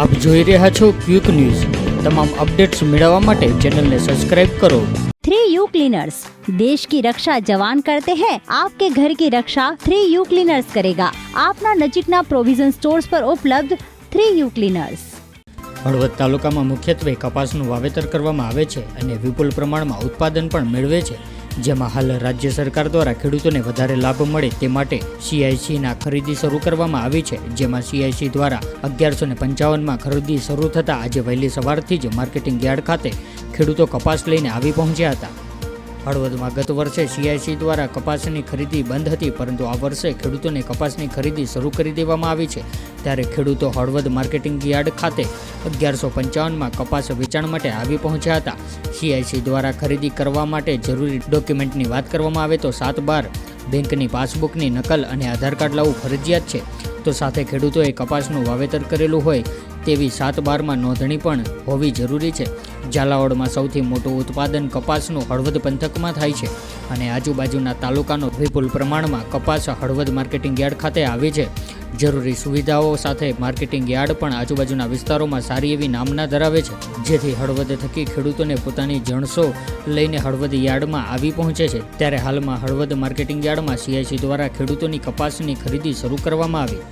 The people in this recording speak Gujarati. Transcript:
આપ જોઈ રહ્યા છો ક્વિક ન્યૂઝ. તમામ અપડેટ્સ મેળવવા માટે ચેનલને સબસ્ક્રાઇબ કરો. થ્રી यू क्लीनर्स देश की रक्षा जवान करते हैं आपके ઘર કી રક્ષા થ્રી यू ક્લીનર્સ કરેગા. આપના નજીકના પ્રોવિઝન સ્ટોર્સ પર ઉપલબ્ધ થ્રી યુ ક્લીનર્સ. હળવદ તાલુકામાં મુખ્યત્વે કપાસનું વાવેતર કરવામાં આવે છે અને વિપુલ પ્રમાણમાં ઉત્પાદન પણ મેળવે છે. જેમાં હાલ રાજ્ય સરકાર દ્વારા ખેડૂતોને વધારે લાભ મળે તે માટે સીઆઈસીના ખરીદી શરૂ કરવામાં આવી છે, જેમાં સીઆઈસી દ્વારા અગિયારસો ને પંચાવનમાં ખરીદી શરૂ થતાં આજે વહેલી સવારથી જ માર્કેટિંગ યાર્ડ ખાતે ખેડૂતો કપાસ લઈને આવી પહોંચ્યા હતા. હળવદમાં ગત વર્ષે સીઆઈસી દ્વારા કપાસની ખરીદી બંધ હતી, પરંતુ આ વર્ષે ખેડૂતોને કપાસની ખરીદી શરૂ કરી દેવામાં આવી છે. ત્યારે ખેડૂતો હળવદ માર્કેટિંગ યાર્ડ ખાતે અગિયારસો પંચાવનમાં કપાસ વેચાણ માટે આવી પહોંચ્યા હતા. સીઆઈસી દ્વારા ખરીદી કરવા માટે જરૂરી ડોક્યુમેન્ટની વાત કરવામાં આવે તો સાત બાર, બેંકની પાસબુકની નકલ અને આધાર કાર્ડ લાવવું ફરજિયાત છે. તો સાથે ખેડૂતોએ કપાસનું વાવેતર કરેલું હોય તેવી સાત બારમાં નોંધણી પણ હોવી જરૂરી છે. ઝાલાવાડમાં સૌથી મોટું ઉત્પાદન કપાસનું હળવદ પંથકમાં થાય છે અને આજુબાજુના તાલુકાનો વિપુલ પ્રમાણમાં કપાસ હળવદ માર્કેટિંગ યાર્ડ ખાતે આવે છે. જરૂરી સુવિધાઓ સાથે માર્કેટિંગ યાર્ડ પણ આજુબાજુના વિસ્તારોમાં સારી એવી નામના ધરાવે છે, જેથી હળવદ થકી ખેડૂતોને પોતાની જણસો લઈને હળવદ યાર્ડમાં આવી પહોંચે છે. ત્યારે હાલમાં હળવદ માર્કેટિંગ યાર્ડમાં સીઆઈસી દ્વારા ખેડૂતોની કપાસની ખરીદી શરૂ કરવામાં આવી.